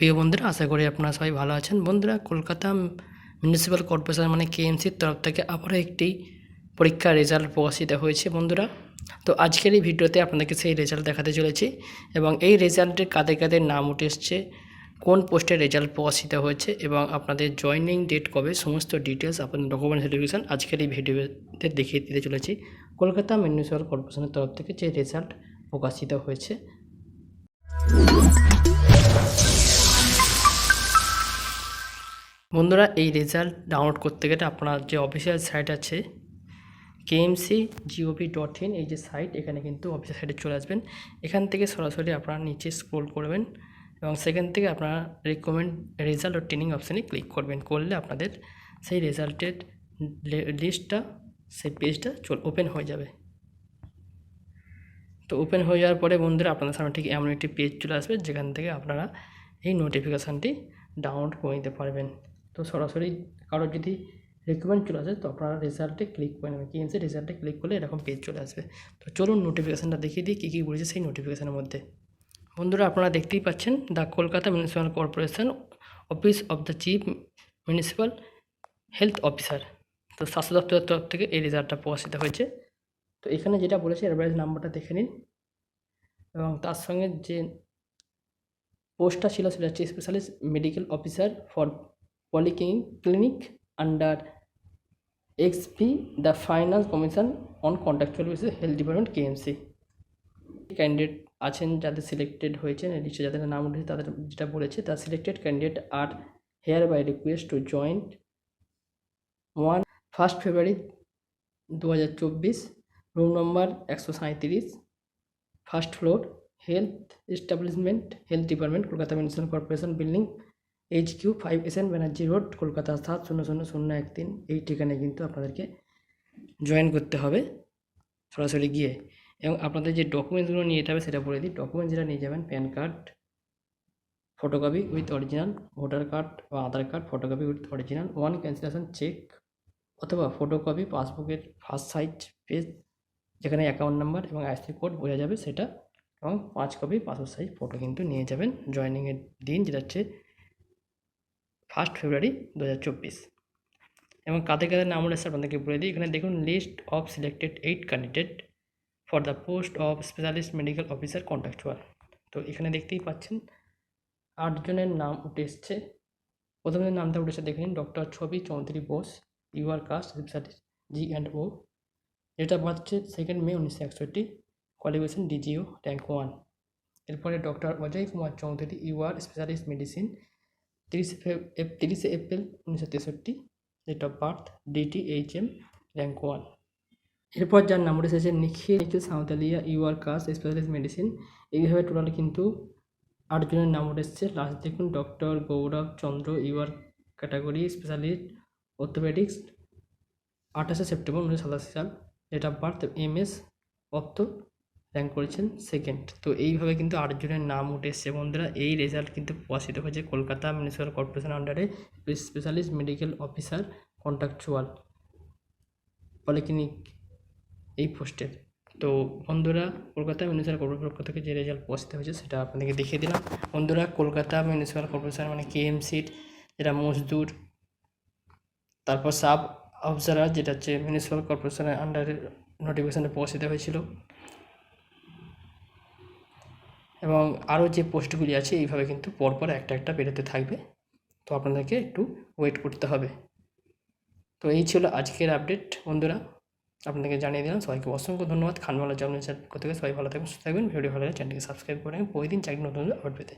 প্রিয় বন্ধুরা, আশা করি আপনারা সবাই ভালো আছেন। বন্ধুরা, কলকাতা মিউনিসিপ্যাল কর্পোরেশন মানে কেএমসির তরফ থেকে আবারও একটি পরীক্ষার রেজাল্ট প্রকাশিত হয়েছে বন্ধুরা। তো আজকের এই ভিডিওতে আপনাদেরকে সেই রেজাল্ট দেখাতে চলেছি এবং এই রেজাল্টে কাদের কাদের নাম উঠে এসছে, কোন পোস্টের রেজাল্ট প্রকাশিত হয়েছে এবং আপনাদের জয়নিং ডেট কবে, সমস্ত ডিটেলস আপনাদের ডকুমেন্ট ভেরিফিকেশন আজকের এই ভিডিওতে দেখিয়ে দিতে চলেছি। কলকাতা মিউনিসিপ্যাল কর্পোরেশনের তরফ থেকে যে রেজাল্ট প্রকাশিত হয়েছে। বন্ধুরা, এই রেজাল্ট ডাউনলোড করতে গেলে আপনার যে অফিসিয়াল সাইট আছে কেএমসি জিওভি ডট ইন এই যে সাইট এখানে কিন্তু অফিসিয়াল সাইটে চলে আসবেন। এখান থেকে সরাসরি আপনারা নিচে স্ক্রোল করবেন এবং সেখান থেকে আপনারা রিকমেন্ড রেজাল্ট ও ট্রেনিং অপশানে ক্লিক করবেন। করলে আপনাদের সেই রেজাল্টের লিস্টটা সেই পেজটা চল ওপেন হয়ে যাবে। তো ওপেন হয়ে যাওয়ার পরে বন্ধুরা, আপনাদের সামনে ঠিক এমন একটি পেজ চলে আসবে, যেখান থেকে আপনারা এই নোটিফিকেশানটি ডাউনলোড করে নিতে পারবেন। তো সরাসরি কারোর যদি রেকমেন্ড চলে আসে, তো আপনারা রেজাল্টে ক্লিক করে নেবেন। কিনছে রেজাল্টে ক্লিক করলে এরকম পেজ চলে আসবে। তো চলুন নোটিফিকেশানটা দেখিয়ে দিই, কী কী বলেছে সেই নোটিফিকেশানের মধ্যে। বন্ধুরা, আপনারা দেখতেই পাচ্ছেন the Kolkata municipal corporation office of the chief municipal health officer তো স্বাস্থ্য দপ্তরের তরফ থেকে এই রেজাল্টটা প্রকাশিত হয়েছে। তো এখানে যেটা বলেছে অ্যাডভাইস নাম্বারটা দেখে নিন। এবং তার সঙ্গে যে পোস্টটা ছিল, সেটা হচ্ছে specialist medical officer for clinic under XP the finance commission on contractual basis health department KMC candidate আছেন, যাদের সিলেক্টেড হয়েছেন লিস্টে যাদের নাম উঠেছে, তাদের যেটা বলেছে the selected candidate are hereby request to join one first February দু হাজার চব্বিশ রুম নম্বর একশো সাঁত্রিশ first floor health establishment health department Kolkata municipal corporation building H Q five S N Banerjee road Kolkata সাত শূন্য শূন্য শূন্য এক তিন, এই ঠিকানায় কিন্তু আপনাদেরকে জয়েন করতে হবে। সরাসরি গিয়ে এবং আপনাদের যে ডকুমেন্টসগুলো নিয়ে যেতে হবে সেটা বলে দিই। ডকুমেন্ট যেটা নিয়ে যাবেন PAN card photocopy with original voter card বা Aadhaar card photocopy with original one cancellation cheque অথবা ফটোকপি পাসবুকের ফার্স্ট সাইজ পেজ যেখানে অ্যাকাউন্ট নাম্বার এবং আইসি কোড বোঝা যাবে সেটা এবং পাঁচ কপি পাসপোর্ট সাইজ ফটো কিন্তু নিয়ে যাবেন। জয়েনিংয়ের দিন যেটা হচ্ছে ফার্স্ট ফেব্রুয়ারি দু হাজার চব্বিশ। এবং কাদের কাদের নাম রয়েছে আপনাদেরকে বলে দিই। এখানে দেখুন list of selected eight candidate for the post of specialist medical officer contractual তো এখানে দেখতেই পাচ্ছেন, আটজনের নাম উঠে এসছে। প্রথমদের নামটা উঠেছে দেখে নিন doctor Chhabi Chowdhury Bose UR caste specialist G and O এটা হচ্ছে সেকেন্ড মে উনিশশো একষট্টি কোয়ালিফিকেশন ডিজিও র্যাঙ্ক ওয়ান এরপরে doctor Ajay Kumar Chowdhury UR specialist medicine তিরিশে তিরিশে এপ্রিল উনিশশো তেষট্টি date of birth DT H M rank one এরপর যার নাম্বার এসেছে Nikhil. Nikhil Saontalia UR caste specialist medicine এইভাবে টোটাল কিন্তু আটজনের নাম এসেছে লাস্ট দেখুন doctor Gaurav Chandra UR category specialist orthopaedics আঠাশে সেপ্টেম্বর উনিশশো সাতাশি সাল। Date of birth M S ortho rank করেছেন সেকেন্ড তো এইভাবে কিন্তু আটজনের নাম উঠে এসছে। বন্ধুরা, এই রেজাল্ট কিন্তু প্রকাশিত হয়েছে কলকাতা মিউনিসিপ্যাল কর্পোরেশন আন্ডারে specialist medical officer contractual polyclinic এই পোস্টের তো বন্ধুরা, কলকাতা মিউনিসিপ্যাল কর্পোরেশন পক্ষ থেকে যে রেজাল্ট প্রকাশিত হয়েছে সেটা আপনাদেরকে দেখিয়ে দিলাম। বন্ধুরা, কলকাতা মিউনিসিপ্যাল কর্পোরেশন মানে কেএমসির যেটা মজদুর, তারপর সাব অফিসার যেটা হচ্ছে মিউনিসিপ্যাল কর্পোরেশনের আন্ডারে নোটিফিকেশানে প্রকাশিত হয়েছিল। এবং আরও যে পোস্টগুলি আছে, এইভাবে কিন্তু পরপর একটা একটা বেরোতে থাকবে। তো আপনাদেরকে একটু ওয়েট করতে হবে। তো এই ছিল আজকের আপডেট বন্ধুরা। আপনাদেরকে জানিয়ে দিলাম, সবাইকে অসংখ্য ধন্যবাদ। খানওয়ালা জন্মের পক্ষ থেকে সবাই ভালো থাকবেন সুস্থ থাকবেন। ভিডিও ভালো লাগে চ্যানেলকে সাবস্ক্রাইব করে প্রতিদিন চাকরি নতুন আপডেট পেতে।